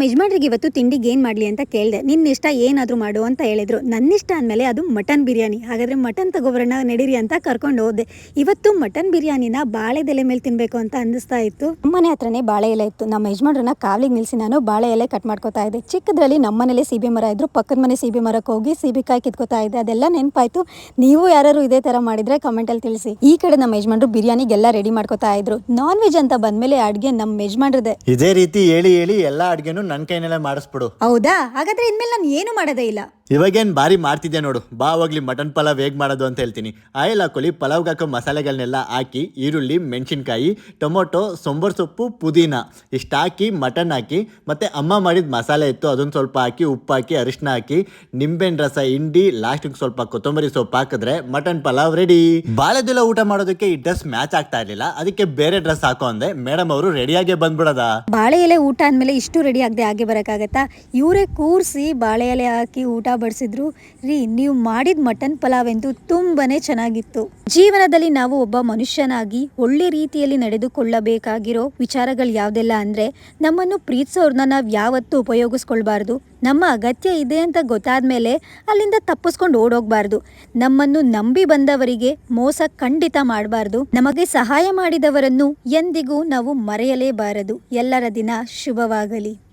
ನಮ್ಮ ಯಜಮಾನ್ರಿಗೆ ಇವತ್ತು ತಿಂಡಿಗೆ ಏನು ಮಾಡಲಿ ಅಂತ ಕೇಳಿದೆ. ನಿನ್ನ ಇಷ್ಟ ಏನಾದರೂ ಮಾಡು ಅಂತ ಹೇಳಿದ್ರು. ನನ್ನ ಇಷ್ಟ ಅಂದಮೇಲೆ ಅದು ಮಟನ್ ಬಿರಿಯಾನಿ. ಹಾಗಾದರೆ ಮಟನ್ ತಗೊಬರೋಣ, ನಡೀರಿ ಅಂತ ಕರ್ಕೊಂಡು ಹೋದೆ. ಇವತ್ತು ಮಟನ್ ಬಿರಿಯಾನಿನ ಬಾಳೆದೆಲೆ ಮೇಲೆ ತಿನ್ನಬೇಕು ಅಂತ ಅನ್ನಿಸ್ತಾ ಇತ್ತು. ನಮ್ಮನೆ ಹತ್ರನೇ ಬಾಳೆ ಎಲೆ ಇತ್ತು. ನಮ್ಮ ಯಜಮಾನ್ರನ್ನ ಕಾವಲಿಗೆ ನಿಲ್ಲಿಸಿ ನಾನು ಬಾಳೆ ಎಲೆ ಕಟ್ ಮಾಡ್ಕೋತಾ ಇದ್ದೆ. ಚಿಕ್ಕದ್ರಲ್ಲಿ ನಮ್ಮನೇಲೆ ಸೀಬೆ ಮರ ಇದ್ರು. ಪಕ್ಕದ ಮನೆ ಸೀಬೆ ಮರಕ್ಕೆ ಹೋಗಿ ಸೀಬೆಕಾಯಿ ಕಿತ್ಕೋತಾ ಇದ್ದೆ. ಅದೆಲ್ಲ ನೆನಪಾಯ್ತು. ನೀವು ಯಾರು ಇದೇ ಥರ ಮಾಡಿದರೆ ಕಮೆಂಟಲ್ಲಿ ತಿಳಿಸಿ. ಈ ಕಡೆ ನಮ್ಮ ಯಜಮಾನ್ರು ಬಿರಿಯಾನಿಗೆಲ್ಲ ರೆಡಿ ಮಾಡ್ಕೋತಾ ಇದ್ರು. ನಾನ್ ವೆಜ್ ಅಂತ ಬಂದ್ಮೇಲೆ ಅಡುಗೆ ನಮ್ಮ ಯಜಮಾನ್ರದೆ. ಇದೇ ರೀತಿ ಹೇಳಿ ಹೇಳಿ ಎಲ್ಲಾ ಅಡ್ಗೆನು ನನ್ ಕೈನಲ್ಲೇ ಮಾಡಿಸ್ಬಿಡು. ಹೌದಾ? ಹಾಗಾದ್ರೆ ಇನ್ಮೇಲೆ ನಾನು ಏನು ಮಾಡೋದೇ ಇಲ್ಲ. ಇವಾಗೇನ್ ಭಾರಿ ಮಾಡ್ತಿದ್ದೆ ನೋಡು. ಬಾ ಹೋಗ್ಲಿ, ಮಟನ್ ಪಲಾವ್ ಹೇಗೆ ಮಾಡೋದು ಅಂತ ಹೇಳ್ತೀನಿ. ಆಯಿಲ್ ಹಾಕೊಳ್ಳಿ ಪಲಾವ್ಗೆ ಹಾಕೋ ಮಸಾಲೆಗಳನ್ನೆಲ್ಲ ಹಾಕಿ, ಈರುಳ್ಳಿ, ಮೆಣಸಿನ್ಕಾಯಿ, ಟೊಮೊಟೊ, ಸೊಂಬರ್ ಸೊಪ್ಪು, ಪುದೀನ ಇಷ್ಟು ಹಾಕಿ, ಮಟನ್ ಹಾಕಿ, ಮತ್ತೆ ಅಮ್ಮ ಮಾಡಿದ ಮಸಾಲೆ ಇತ್ತು ಅದನ್ನ ಸ್ವಲ್ಪ ಹಾಕಿ, ಉಪ್ಪು ಹಾಕಿ ಅರಿಶಿನ ಹಾಕಿ ನಿಂಬೆಹಣ್ಣು ರಸ, ಹಿಂಡಿ, ಲಾಸ್ಟಿಗೆ ಸ್ವಲ್ಪ ಕೊತ್ತಂಬರಿ ಸೊಪ್ಪು ಹಾಕಿದ್ರೆ ಮಟನ್ ಪಲಾವ್ ರೆಡಿ. ಬಾಳೆದೆಲ್ಲ ಊಟ ಮಾಡೋದಕ್ಕೆ ಈ ಡ್ರೆಸ್ ಮ್ಯಾಚ್ ಆಗ್ತಾ ಇರಲಿಲ್ಲ. ಅದಕ್ಕೆ ಬೇರೆ ಡ್ರೆಸ್ ಹಾಕೋ ಅಂದೆ, ಮೇಡಮ್ ಅವರು ರೆಡಿಯಾಗೆ ಬಂದ್ಬಿಡೋದ? ಬಾಳೆ ಎಲೆ ಊಟ ಅಂದಮೇಲೆ ಇಷ್ಟು ರೆಡಿ ಆಗದೆ, ಹಾಗೆ ಬರೋಕ್ಕಾಗತ್ತಾ? ಇವರೇ ಕೂರಿಸಿ ಬಾಳೆ ಎಲೆ ಹಾಕಿ ಊಟ ಬಡಿಸಿದ್ರು. ರೀ, ನೀವು ಮಾಡಿದ ಮಟನ್ ಪಲಾವ್ ಅಂತೂ ತುಂಬಾನೇ ಚೆನ್ನಾಗಿತ್ತು. ಜೀವನದಲ್ಲಿ ನಾವು ಒಬ್ಬ ಮನುಷ್ಯನಾಗಿ ಒಳ್ಳೆ ರೀತಿಯಲ್ಲಿ ನಡೆದುಕೊಳ್ಳಬೇಕಾಗಿರೋ ವಿಚಾರಗಳು ಯಾವುದೆಲ್ಲ ಅಂದರೆ, ನಮ್ಮನ್ನು ಪ್ರೀತಿಸೋರ್ನ ನಾವು ಯಾವತ್ತೂ ಉಪಯೋಗಿಸ್ಕೊಳ್ಬಾರ್ದು. ನಮ್ಮ ಅಗತ್ಯ ಇದೆ ಅಂತ ಗೊತ್ತಾದ ಮೇಲೆ ಅಲ್ಲಿಂದ ತಪ್ಪಿಸ್ಕೊಂಡು ಓಡೋಗ್ಬಾರ್ದು. ನಮ್ಮನ್ನು ನಂಬಿ ಬಂದವರಿಗೆ ಮೋಸ ಖಂಡಿತ ಮಾಡಬಾರ್ದು. ನಮಗೆ ಸಹಾಯ ಮಾಡಿದವರನ್ನು ಎಂದಿಗೂ ನಾವು ಮರೆಯಲೇಬಾರದು. ಎಲ್ಲರ ದಿನ ಶುಭವಾಗಲಿ.